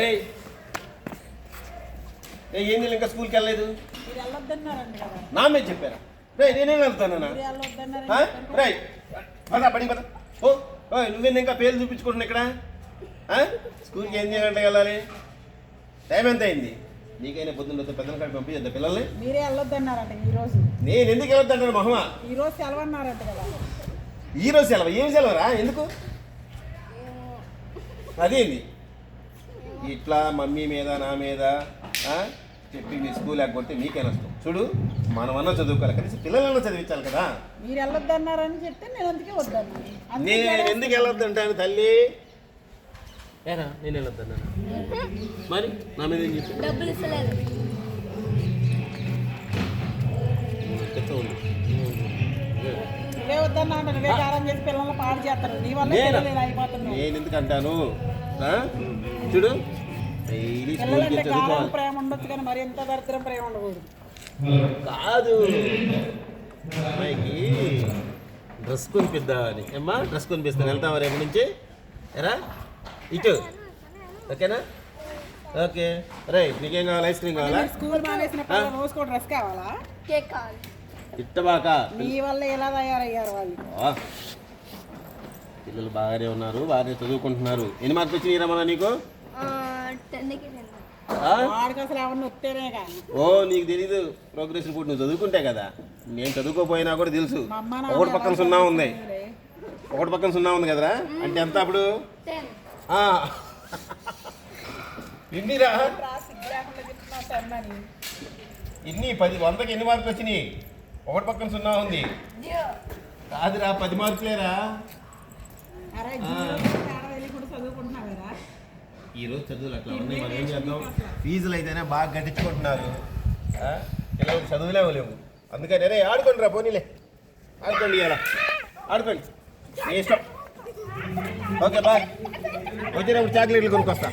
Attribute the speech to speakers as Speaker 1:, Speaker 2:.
Speaker 1: ఏయ్. ఏయ్, ఏంది ఇంకా స్కూల్కి వెళ్ళలేదు? నా మీద చెప్పారా? రే నేనేం ఆ? రేయ్ పద బడి పద. ఓ ఓయ్ నువ్వేంది ఇంకా పేర్లు చూపించుకుంటున్నా ఇక్కడ? స్కూల్కి ఏం చేయాలంటే వెళ్ళాలి? టైం ఎంత అయింది? నీకైనా పొద్దున్న పెద్దల కాడికి పంపించద్దా పిల్లల్ని?
Speaker 2: మీరే వెళ్ళొద్దన్నారంట ఈ రోజు.
Speaker 1: నేను ఎందుకు వెళ్ళొద్దంటాను మహమ్మ?
Speaker 2: ఈ రోజు సెలవు అన్నారంట కదా.
Speaker 1: ఈ రోజు సెలవు? ఏం సెలవురా? ఎందుకు? అదేంది? ఇట్లా మమ్మీ మీద నా మీద? చెప్పి మీ స్కూల్ లేకపోతే మీకే నష్టం. చూడు మనమన్నా చదువుకోవాలి కనీసం పిల్లలన్నా చదివించాలి కదా.
Speaker 2: మీరు వెళ్ళొద్దన్నారని చెప్తే నేను అందుకే అందుకే
Speaker 1: నేను ఎందుకు వెళ్ళొద్దంటాను తల్లి? ఏరా నేను వెళ్ళొద్దన్నాను? మరి నా మీద ఏం చెప్పి
Speaker 3: డబ్బులు ఇస్తలేదు.
Speaker 1: నేనా?
Speaker 2: పిల్లలు
Speaker 1: చూడు. డైలీ స్కూల్కి
Speaker 2: పిల్లలంటే కారం
Speaker 1: చదువుకోవాలి
Speaker 2: ప్రేమ ఉండొచ్చు కానీ మరి ఎంత దరిద్రం ప్రేమ ఉండకూడదు.
Speaker 1: కాదు. అమ్మాయికి డ్రెస్ కొనిపిద్దామని. అమ్మా డ్రెస్ కొనిపిస్తాను. వెళ్తావా రేపు నుంచి? ఎరా? ఇటు. ఓకేనా? ఓకే. రే నీకేం కావాలి? ఐస్ క్రీమ్ కావాలా?
Speaker 2: స్కూల్ మానేసిన పిల్లలు రోజు కూడా డ్రెస్ కావాలా?
Speaker 3: కేక్ కావాలి.
Speaker 1: ఇట్టబాక.
Speaker 2: నీ వల్ల ఎలా తయారయ్యారు వాళ్ళు?
Speaker 1: ఆ. పిల్లలు బాగానే ఉన్నారు బాగానే చదువుకుంటున్నారు. ఎన్ని మార్కులు వచ్చినాయి రమణ నీకు? ఓ నీకు తెలీదు. ప్రోగ్రెస్ రిపోర్ట్ నువ్వు చదువుకుంటే కదా నేను చదువుకోపోయినా కూడా తెలుసు. ఒకటి పక్కన సున్నా ఉంది. ఒకటి పక్కన సున్నా ఉంది కదరా? అంటే ఎంత అప్పుడు. ఎన్నిరా. ఎన్ని పది వందకి ఎన్ని మార్కులు వచ్చినాయి? ఒకటి పక్కన సున్నా ఉంది. కాదురా పది మార్కులేరా? ఈ రోజు చదువులు అట్లా ఉన్నాయి మనం ఏం చేద్దాం? ఫీజులు అయితేనే బాగా గట్టించుకుంటున్నారు ఇలా చదువులేవు లేవు అందుకని రే ఆడుకోండి రా పోనీలే. ఆడుకోండి ఇలా ఆడుకోండి. నీ ఇష్టం. Okay bye. వచ్చినప్పుడు చాక్లెట్లు కొనుక్కొస్తా.